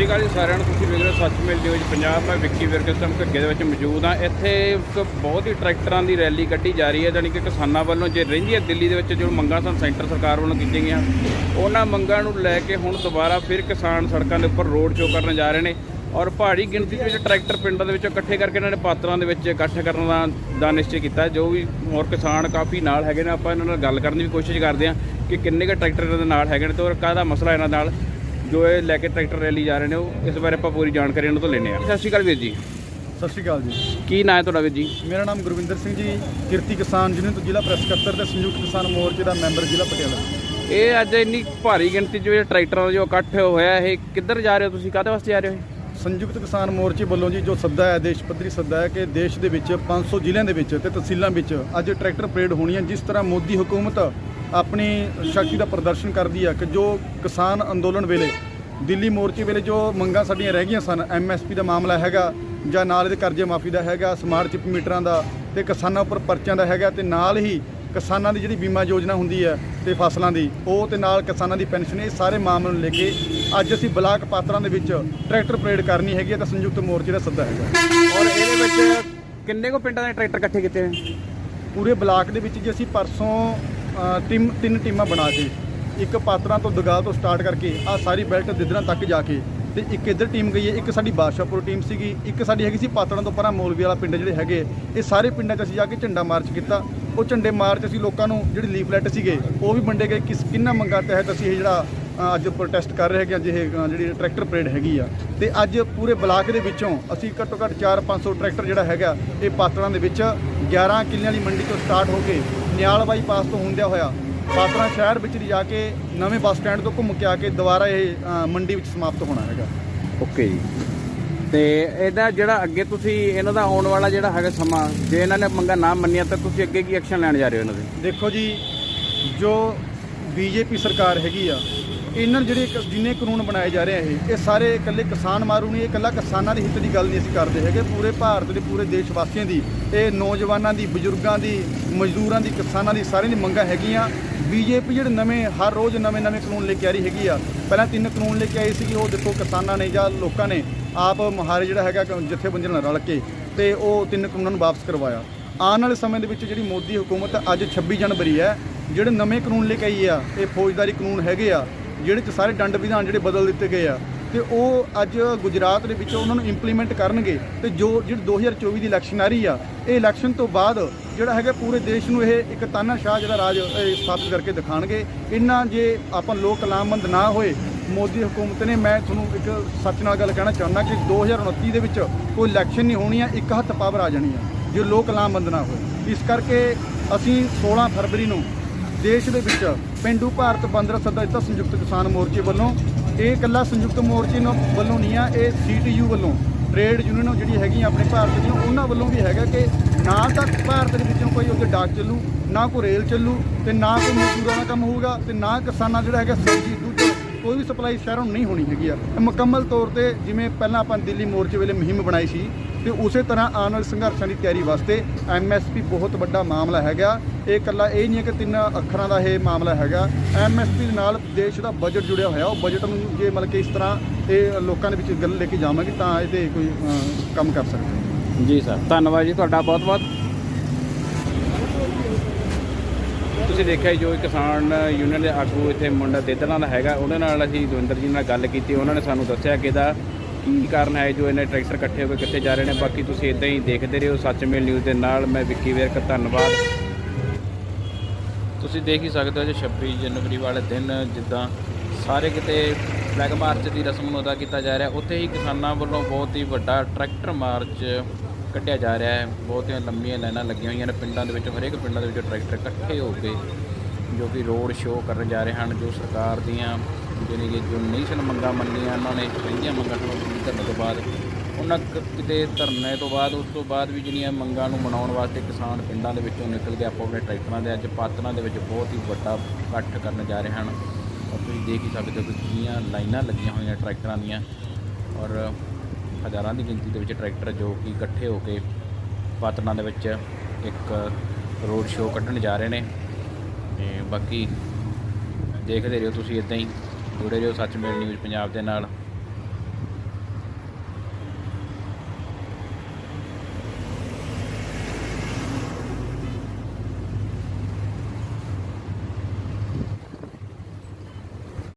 ਸ਼੍ਰੀ ਅਕਾਲ ਜੀ ਸਾਰਿਆਂ ਨੂੰ। ਤੁਸੀਂ ਵੇਖ ਰਹੇ ਹੋ ਸੱਚਮੇਲ ਨਿਊਜ਼ ਪੰਜਾਬ। ਮੈਂ ਵਿੱਕੀ ਵਿਰਗਸਮ ਘੱਗੇ ਦੇ ਵਿੱਚ ਮੌਜੂਦ ਹਾਂ। ਇੱਥੇ ਇੱਕ ਬਹੁਤ ਹੀ ਟਰੈਕਟਰਾਂ ਦੀ ਰੈਲੀ ਕੱਢੀ ਜਾ ਰਹੀ ਹੈ, ਜਾਣੀ ਕਿ ਕਿਸਾਨਾਂ ਵੱਲੋਂ ਜੇ ਰਹਿੰਦੀ ਹੈ ਦਿੱਲੀ ਦੇ ਵਿੱਚ, ਜੋ ਮੰਗਾਂ ਸਨ ਸੈਂਟਰ ਸਰਕਾਰ ਵੱਲੋਂ ਕੀਤੀਆਂ ਗਈਆਂ। ਉਹਨਾਂ ਮੰਗਾਂ ਨੂੰ ਲੈ ਕੇ ਹੁਣ ਦੁਬਾਰਾ ਫਿਰ ਕਿਸਾਨ ਸੜਕਾਂ ਦੇ ਉੱਪਰ ਰੋਡ ਸ਼ੋਅ ਕਰਨ ਜਾ ਰਹੇ ਨੇ ਔਰ ਭਾਰੀ ਗਿਣਤੀ ਦੇ ਵਿੱਚ ਟਰੈਕਟਰ ਪਿੰਡਾਂ ਦੇ ਵਿੱਚੋਂ ਇਕੱਠੇ ਕਰਕੇ ਇਹਨਾਂ ਨੇ ਪਾਤਰਾਂ ਦੇ ਵਿੱਚ ਇਕੱਠ ਕਰਨ ਦਾ ਦਾ ਨਿਸ਼ਚੈ ਕੀਤਾ। ਜੋ ਵੀ ਹੋਰ ਕਿਸਾਨ ਕਾਫੀ ਨਾਲ ਹੈਗੇ ਨੇ, ਆਪਾਂ ਇਹਨਾਂ ਨਾਲ ਗੱਲ ਕਰਨ ਦੀ ਵੀ ਕੋਸ਼ਿਸ਼ ਕਰਦੇ ਹਾਂ ਕਿ ਕਿੰਨੇ ਕੁ ਟਰੈਕਟਰ ਇਹਨਾਂ ਦੇ ਨਾਲ ਹੈਗੇ ਨੇ ਤੇ ਔਰ ਕਾਹਦਾ ਮਸਲਾ ਇਹਨਾਂ ਨਾਲ ਜੋ ਇਹ ਲੈ ਕੇ ਟਰੈਕਟਰ ਰੈਲੀ ਜਾ ਰਹੇ ਨੇ ਉਹ ਇਸ ਬਾਰੇ ਆਪਾਂ ਪੂਰੀ ਜਾਣਕਾਰੀ ਇਹਨਾਂ ਤੋਂ ਲੈਣੇ ਆ ਸਤਿ ਸ਼੍ਰੀ ਅਕਾਲ ਵੀਰ ਜੀ। ਸਤਿ ਸ਼੍ਰੀ ਅਕਾਲ ਜੀ। ਕੀ ਨਾਂ ਹੈ ਤੁਹਾਡਾ ਵੀਰ ਜੀ? ਮੇਰਾ ਨਾਮ ਗੁਰਵਿੰਦਰ ਸਿੰਘ ਜੀ ਕਿਰਤੀ ਕਿਸਾਨ ਯੂਨੀਅਨ ਤੋਂ ਜ਼ਿਲ੍ਹਾ ਪ੍ਰੈਸ ਸਕੱਤਰ ਤੇ ਸੰਯੁਕਤ ਕਿਸਾਨ ਮੋਰਚੇ ਦਾ ਮੈਂਬਰ ਜ਼ਿਲ੍ਹਾ ਪਟਿਆਲਾ। ਇਹ ਅੱਜ ਇੰਨੀ ਭਾਰੀ ਗਿਣਤੀ 'ਚ ਜਿਹੜੇ ਟਰੈਕਟਰਾਂ ਜੋ ਇਕੱਠ ਹੋਇਆ ਇਹ ਕਿੱਧਰ ਜਾ ਰਹੇ ਹੋ ਤੁਸੀਂ? ਕਾਹਦੇ ਵਾਸਤੇ ਜਾ ਰਹੇ ਹੋ ਸੰਯੁਕਤ ਕਿਸਾਨ ਮੋਰਚੇ ਵੱਲੋਂ ਜੀ ਜੋ ਸੱਦਾ ਹੈ ਦੇਸ਼ ਪੱਧਰੀ ਸੱਦਾ ਹੈ ਕਿ ਦੇਸ਼ ਦੇ ਵਿੱਚ 500 ਜ਼ਿਲ੍ਹਿਆਂ ਦੇ ਵਿੱਚ ਤੇ ਤਹਿਸੀਲਾਂ ਵਿੱਚ ਅੱਜ ਟਰੈਕਟਰ ਪਰੇਡ ਹੋਣੀ ਹੈ ਜਿਸ ਤਰ੍ਹਾਂ ਮੋਦੀ ਹਕੂਮਤ ਆਪਣੀ ਸ਼ਕਤੀ ਦਾ ਪ੍ਰਦਰਸ਼ਨ ਕਰਦੀ ਹੈ ਕਿ ਜੋ ਕਿਸਾਨ ਅੰਦੋਲਨ ਵੇਲੇ ਦਿੱਲੀ ਮੋਰਚੇ ਵੇਲੇ ਜੋ ਮੰਗਾਂ ਸਾਡੀਆਂ ਰਹਿ ਗਈਆਂ ਸਨ ਐਮਐਸਪੀ ਦਾ ਮਾਮਲਾ ਹੈਗਾ ਜਾਂ ਨਾਲ ਇਹਦੇ ਕਰਜ਼ੇ ਮਾਫੀ ਦਾ ਹੈਗਾ ਸਮਾਰਟ ਚਿਪ ਮੀਟਰਾਂ ਦਾ ਤੇ ਕਿਸਾਨਾਂ ਉੱਪਰ ਪਰਚਿਆਂ ਦਾ ਹੈਗਾ ਤੇ ਨਾਲ ਹੀ ਕਿਸਾਨਾਂ ਦੀ ਜਿਹੜੀ ਬੀਮਾ ਯੋਜਨਾ ਹੁੰਦੀ ਹੈ ਤੇ ਫਸਲਾਂ ਦੀ ਉਹ ਤੇ ਨਾਲ ਕਿਸਾਨਾਂ ਦੀ ਪੈਨਸ਼ਨ ਇਹ ਸਾਰੇ ਮਾਮਲੇ ਨੂੰ ਲੈ ਕੇ ਅੱਜ ਅਸੀਂ ਬਲਾਕ ਪਾਤਰਾਂ ਦੇ ਵਿੱਚ ਟਰੈਕਟਰ ਪਰੇਡ ਕਰਨੀ ਹੈਗੀ ਤਾਂ ਸੰਯੁਕਤ ਮੋਰਚੇ ਦਾ ਸੱਦਾ ਹੈਗਾ। ਔਰ ਇਹਦੇ ਵਿੱਚ ਕਿੰਨੇ ਕੋ ਪਿੰਡਾਂ ਦੇ ਟਰੈਕਟਰ ਇਕੱਠੇ ਕੀਤੇ ਨੇ? ਪੂਰੇ ਬਲਾਕ ਦੇ ਵਿੱਚ ਜੇ ਅਸੀਂ ਪਰਸੋਂ ਟੀਮ, ਤਿੰਨ ਟੀਮਾਂ ਬਣਾ ਕੇ, ਇੱਕ ਪਾਤਰਾਂ ਤੋਂ ਦਗਾਲ ਤੋਂ ਸਟਾਰਟ ਕਰਕੇ ਆ ਸਾਰੀ ਬੈਲਟ ਦਿਦਰਾਂ ਤੱਕ ਜਾ ਕੇ, ਤੇ ਇੱਕ ਇੱਧਰ ਟੀਮ ਗਈ ਹੈ, ਇੱਕ ਸਾਡੀ ਬਾਦਸ਼ਾਹਪੁਰ ਟੀਮ ਸੀਗੀ, ਇੱਕ ਸਾਡੀ ਹੈਗੀ ਸੀ ਪਾਤੜਾਂ ਤੋਂ ਪਰਾਂ ਮੌਲਵੀ ਵਾਲਾ ਪਿੰਡ ਜਿਹੜੇ ਹੈਗੇ, ਇਹ ਸਾਰੇ ਪਿੰਡਾਂ 'ਚ ਅਸੀਂ ਜਾ ਕੇ ਝੰਡਾ ਮਾਰਚ ਕੀਤਾ। ਉਹ ਝੰਡੇ ਮਾਰਚ ਅਸੀਂ ਲੋਕਾਂ ਨੂੰ ਜਿਹੜੇ ਲੀਫਲੈਟ ਸੀਗੇ, ਉਹ ਵੀ ਵੰਡੇ ਗਏ। ਕਿਸ, ਕਿੰਨਾ ਮੰਗਾਂ ਤਹਿਤ ਅਸੀਂ ਇਹ ਜਿਹੜਾ ਅੱਜ ਪ੍ਰੋਟੈਸਟ ਕਰ ਰਹੇ ਹੈਗੇ ਅੱਜ ਇਹ ਜਿਹੜੀ ਟਰੈਕਟਰ ਪਰੇਡ ਹੈਗੀ ਆ। ਤੇ ਅੱਜ ਪੂਰੇ ਬਲਾਕ ਦੇ ਵਿੱਚੋਂ ਅਸੀਂ ਘੱਟੋ ਘੱਟ 4-500 ਟਰੈਕਟਰ ਜਿਹੜਾ ਹੈਗਾ, ਇਹ ਪਾਤੜਾਂ ਦੇ ਵਿੱਚ 11 ਕਿੱਲਿਆਂ ਵਾਲੀ ਮੰਡੀ ਤੋਂ ਸਟਾਰਟ ਹੋ ਕੇ ਨਿਆਲ ਬਾਈਪਾਸ ਤੋਂ ਹੁੰਦਿਆ ਹੋਇਆ ਪਾਤਰਾਂ ਸ਼ਹਿਰ ਵਿੱਚ ਜਾ ਕੇ ਨਵੇਂ ਬੱਸ ਸਟੈਂਡ ਤੋਂ ਘੁੰਮ ਕੇ ਆ ਕੇ ਦੁਬਾਰਾ ਇਹ ਅ, ਮੰਡੀ ਵਿੱਚ ਸਮਾਪਤ ਹੋਣਾ ਹੈਗਾ। ਓਕੇ ਜੀ। ਤੇ ਇਹਦਾ ਜਿਹੜਾ ਅੱਗੇ ਤੁਸੀਂ ਇਹਨਾਂ ਦਾ ਆਉਣ ਵਾਲਾ ਜਿਹੜਾ ਹੈਗਾ ਸਮਾਂ ਜੇ ਇਹਨਾਂ ਨੇ ਮੰਗਾ ਨਾ ਮੰਨਿਆ ਤਾਂ ਤੁਸੀਂ ਅੱਗੇ ਕੀ ਐਕਸ਼ਨ ਲੈਣ ਜਾ ਰਹੇ ਹੋ ਇਹਨਾਂ ਦੇ? ਦੇਖੋ ਜੀ ਜੋ ਬੀਜੇਪੀ ਸਰਕਾਰ ਹੈਗੀ ਆ ਇਹਨਾਂ ਨੂੰ ਜਿਹੜੇ ਜਿੰਨੇ ਕਾਨੂੰਨ ਬਣਾਏ ਜਾ ਰਹੇ ਆ ਇਹ ਇਹ ਸਾਰੇ ਇਕੱਲੇ ਕਿਸਾਨ ਮਾਰੂ ਨਹੀਂ, ਇਹ ਇਕੱਲਾ ਕਿਸਾਨਾਂ ਦੇ ਹਿੱਤ ਦੀ ਗੱਲ ਨਹੀਂ ਅਸੀਂ ਕਰਦੇ ਹੈਗੇ। ਪੂਰੇ ਭਾਰਤ ਦੇ, ਪੂਰੇ ਦੇਸ਼ ਵਾਸੀਆਂ ਦੀ, ਇਹ ਨੌਜਵਾਨਾਂ ਦੀ, ਬਜ਼ੁਰਗਾਂ ਦੀ, ਮਜ਼ਦੂਰਾਂ ਦੀ, ਕਿਸਾਨਾਂ ਦੀ ਸਾਰਿਆਂ ਦੀ ਮੰਗਾਂ ਹੈਗੀਆਂ। ਬੀਜੇਪੀ ਜਿਹੜੇ ਨਵੇਂ, ਹਰ ਰੋਜ਼ ਨਵੇਂ ਨਵੇਂ ਕਾਨੂੰਨ ਲੈ ਕੇ ਆ ਰਹੀ ਹੈਗੀ ਆ। ਪਹਿਲਾਂ ਤਿੰਨ ਕਾਨੂੰਨ ਲੈ ਕੇ ਆਈ ਕਿ ਉਹ ਦੇਖੋ ਕਿਸਾਨਾਂ ਨੇ ਜਾਂ ਲੋਕਾਂ ਨੇ ਆਪ ਮੁਹਾਰੇ ਜਿਹੜਾ ਹੈਗਾ ਕ- ਜਥੇਬੰਦੀਆਂ ਨਾਲ ਰਲ ਕੇ ਤੇ ਉਹ ਤਿੰਨ ਕਾਨੂੰਨਾਂ ਨੂੰ ਵਾਪਸ ਕਰਵਾਇਆ। ਆਉਣ ਵਾਲੇ ਸਮੇਂ ਦੇ ਵਿੱਚ ਜਿਹੜੀ ਮੋਦੀ ਹਕੂਮਤ ਅੱਜ 26 ਜਨਵਰੀ ਹੈ, ਜਿਹੜੇ ਨਵੇਂ ਕਾਨੂੰਨ ਲੈ ਕੇ ਆਈ ਆ, ਇਹ ਫੌਜਦਾਰੀ ਕਾਨੂੰਨ ਹੈਗੇ ਆ। ਜਿਹੜੇ ਚ ਸਾਰੇ ਦੰਡ ਵਿਧਾਨ ਜਿਹੜੇ ਬਦਲ ਦਿੱਤੇ ਗਏ ਆ, ਤੇ ਉਹ ਅੱਜ ਗੁਜਰਾਤ ਦੇ ਵਿੱਚ ਉਹਨਾਂ ਨੂੰ ਇੰਪਲੀਮੈਂਟ ਕਰਨਗੇ। ਤੇ ਜੋ ਜਿਹੜੀ 2024 ਦੀ ਇਲੈਕਸ਼ਨ ਆ ਰਹੀ ਆ, ਇਹ ਇਲੈਕਸ਼ਨ ਤੋਂ ਬਾਅਦ ਜਿਹੜਾ ਹੈਗਾ ਪੂਰੇ ਦੇਸ਼ ਨੂੰ ਇਹ ਇੱਕ ਤਾਨਾਸ਼ਾਹ ਜਿਹੜਾ ਰਾਜ ਸਥਾਪਿਤ ਕਰਕੇ ਦਿਖਾਣਗੇ। ਇਹਨਾਂ ਜੇ ਆਪਾਂ ਲੋਕ ਕਲਾਮਬੰਦ ਨਾ ਹੋਏ, ਮੋਦੀ ਹਕੂਮਤ ਨੇ ਮੈਂ ਤੁਹਾਨੂੰ ਇੱਕ ਸੱਚ ਨਾਲ ਗੱਲ ਕਹਿਣਾ ਚਾਹੁੰਦਾ ਕਿ 2029 ਦੇ ਵਿੱਚ ਕੋਈ ਇਲੈਕਸ਼ਨ ਨਹੀਂ ਹੋਣੀ ਆ, ਇੱਕ ਹੱਥ ਪਾਵਰ ਆ ਜਾਣੀ ਆ, ਜੇ ਲੋਕ ਲਾਮਬੰਦ ਨਾ ਹੋਏ। ਇਸ ਕਰਕੇ ਅਸੀਂ 16 ਫਰਵਰੀ ਨੂੰ ਦੇਸ਼ ਦੇ ਵਿੱਚ ਪਿੰਡੂ ਭਾਰਤ ਬੰਦ ਸੱਦਾ ਦਿੱਤਾ ਸੰਯੁਕਤ ਕਿਸਾਨ ਮੋਰਚੇ ਵੱਲੋਂ। ਇਹ ਇਕੱਲਾ ਸੰਯੁਕਤ ਮੋਰਚੇ ਨੂੰ ਵੱਲੋਂ ਨਹੀਂ ਆ, ਇਹ ਸੀਟੀਯੂ ਵੱਲੋਂ। ਟ੍ਰੇਡ ਯੂਨੀਅਨ ਜਿਹੜੀ ਹੈਗੀਆਂ ਆਪਣੇ ਭਾਰਤ ਦੀਆਂ, ਉਹਨਾਂ ਵੱਲੋਂ ਵੀ ਹੈਗਾ ਕਿ ਨਾ ਤਾਂ ਭਾਰਤ ਦੇ ਵਿੱਚੋਂ ਕੋਈ ਉੱਥੇ ਡਾਕ ਚੱਲੂ, ਨਾ ਕੋਈ ਰੇਲ ਚੱਲੂ ਤੇ ਨਾ ਕੋਈ ਮਜ਼ਦੂਰਾਂ ਦਾ ਕੰਮ ਹੋਊਗਾ ਤੇ ਨਾ ਕਿਸਾਨਾਂ ਜਿਹੜਾ ਹੈਗਾ ਸਬਜ਼ੀ ਦੁੱਧ ਕੋਈ ਵੀ ਸਪਲਾਈ ਸ਼ਹਿਰੋਂ ਨੂੰ ਨਹੀਂ ਹੋਣੀ ਹੈਗੀ ਆ। ਮੁਕੰਮਲ ਤੌਰ ਤੇ ਜਿਵੇਂ ਪਹਿਲਾਂ ਆਪਾਂ ਦਿੱਲੀ ਮੋਰਚੇ ਵੇਲੇ ਮੁਹਿੰਮ ਬਣਾਈ ਸੀ ਤੇ ਉਸੇ ਤਰ੍ਹਾਂ ਆਉਣ ਵਾਲੇ ਸੰਘਰਸ਼ਾਂ ਦੀ ਤਿਆਰੀ ਵਾਸਤੇ ਐਮਐਸਪੀ ਬਹੁਤ ਵੱਡਾ ਮਾਮਲਾ ਹੈਗਾ। ਇਹ ਇਕੱਲਾ ਇਹ ਨਹੀਂ ਹੈ ਕਿ ਤਿੰਨ ਅੱਖਰਾਂ ਦਾ ਇਹ ਮਾਮਲਾ ਹੈਗਾ। ਐਮਐਸਪੀ ਦੇ ਨਾਲ ਦੇਸ਼ ਦਾ ਬਜਟ ਜੁੜਿਆ ਹੋਇਆ, ਉਹ ਬਜਟ ਨੂੰ ਜੇ ਮਤਲਬ ਕਿ ਇਸ ਤਰ੍ਹਾਂ ਇਹ ਲੋਕਾਂ ਦੇ ਵਿੱਚ ਗੱਲ ਲੈ ਕੇ ਜਾਵਾਂਗੇ, ਤਾਂ ਇਹਦੇ ਕੋਈ ਕੰਮ ਕਰ ਸਕਦੇ ਜੀ ਸਰ, ਧੰਨਵਾਦ ਜੀ ਤੁਹਾਡਾ ਬਹੁਤ ਬਹੁਤ। ਤੁਸੀਂ ਦੇਖਿਆ ਜੋ ਕਿਸਾਨ ਯੂਨੀਅਨ ਦੇ ਆਗੂ ਇੱਥੇ ਮੁੰਡਾ ਦੇਦਲਾਂ ਦਾ ਹੈਗਾ ਉਹਨਾਂ ਨਾਲ ਅਸੀਂ ਦਵਿੰਦਰ ਜੀ ਨਾਲ ਗੱਲ ਕੀਤੀ, ਉਹਨਾਂ ਨੇ ਸਾਨੂੰ ਦੱਸਿਆ ਕਿ ਇਹਦਾ ਕੀ ਕਾਰਨ ਹੈ ਜੋ ਇਹਨੇ ਟਰੈਕਟਰ ਇਕੱਠੇ ਹੋ ਕੇ ਕਿੱਥੇ ਜਾ ਰਹੇ ਨੇ? ਬਾਕੀ ਤੁਸੀਂ ਇਦਾਂ ਹੀ ਦੇਖਦੇ ਰਹੋ ਸੱਚਮੇਲ ਨਿਊਜ਼ ਦੇ ਨਾਲ। ਮੈਂ ਵਿੱਕੀ ਵਿਰਕ ਧੰਨਵਾਦ। ਤੁਸੀਂ ਦੇਖ ਹੀ ਸਕਦੇ ਹੋ ਜੇ 26 ਜਨਵਰੀ ਵਾਲੇ ਦਿਨ ਜਿੱਦਾਂ ਸਾਰੇ ਕਿਤੇ ਫਲੈਗ ਮਾਰਚ ਦੀ ਰਸਮ ਨੂੰ ਅਦਾ ਕੀਤਾ ਜਾ ਰਿਹਾ। ਉੱਥੇ ਹੀ ਕਿਸਾਨਾਂ ਵੱਲੋਂ ਬਹੁਤ ਹੀ ਵੱਡਾ ਟਰੈਕਟਰ ਮਾਰਚ ਕੱਢਿਆ ਜਾ ਰਿਹਾ ਹੈ। ਬਹੁਤੀਆਂ ਲੰਮੀਆਂ ਲਾਈਨਾਂ ਲੱਗੀਆਂ ਹੋਈਆਂ ਨੇ ਪਿੰਡਾਂ ਦੇ ਵਿੱਚ, ਹਰੇਕ ਪਿੰਡਾਂ ਦੇ ਵਿੱਚ ਟਰੈਕਟਰ ਇਕੱਠੇ ਹੋ ਕੇ ਜੋ ਕਿ ਰੋਡ ਸ਼ੋਅ ਕਰਨ ਜਾ ਰਹੇ ਹਨ, ਜੋ ਸਰਕਾਰ ਦੀਆਂ ਜਿਹੜੀ ਕਿ ਜੋ ਨਹੀਂ ਸਨ ਮੰਗਾਂ ਮੰਨੀਆਂ, ਉਹਨਾਂ ਨੇ ਪਹਿਲੀਆਂ ਮੰਗਾਂ ਨੂੰ ਧਰਨੇ ਤੋਂ ਬਾਅਦ, ਉਹਨਾਂ ਕ- ਕਿਤੇ ਧਰਨੇ ਤੋਂ ਬਾਅਦ, ਉਸ ਤੋਂ ਬਾਅਦ ਵੀ ਜਿਹੜੀਆਂ ਮੰਗਾਂ ਨੂੰ ਮਨਾਉਣ ਵਾਸਤੇ ਕਿਸਾਨ ਪਿੰਡਾਂ ਦੇ ਵਿੱਚੋਂ ਨਿਕਲ ਕੇ ਆਪੋ ਆਪਣੇ ਟਰੈਕਟਰਾਂ ਦੇ ਅੱਜ ਪਾਤਰਾਂ ਦੇ ਵਿੱਚ ਬਹੁਤ ਹੀ ਵੱਡਾ ਇਕੱਠ ਕਰਨ ਜਾ ਰਹੇ ਹਨ। ਔਰ ਤੁਸੀਂ ਦੇਖ ਹੀ ਸਕਦੇ ਹੋ ਕਿ ਕਿੰਨੀਆਂ ਲਾਈਨਾਂ ਲੱਗੀਆਂ ਹੋਈਆਂ ਟਰੈਕਟਰਾਂ ਦੀਆਂ। ਔਰ ਹਜ਼ਾਰਾਂ ਦੀ ਗਿਣਤੀ ਦੇ ਵਿੱਚ ਟਰੈਕਟਰ ਜੋ ਕਿ ਇਕੱਠੇ ਹੋ ਕੇ ਪਾਤਰਾਂ ਦੇ ਵਿੱਚ ਇੱਕ ਰੋਡ ਸ਼ੋਅ ਕੱਢਣ ਜਾ ਰਹੇ ਨੇ। ਤੇ ਬਾਕੀ ਦੇਖਦੇ ਰਹੋ ਤੁਸੀਂ ਇਦਾਂ ਹੀ। ਜੁੜੇ ਰਹੋ ਸੱਚਮੇਲ ਨਿਊਜ਼ ਪੰਜਾਬ ਦੇ ਨਾਲ।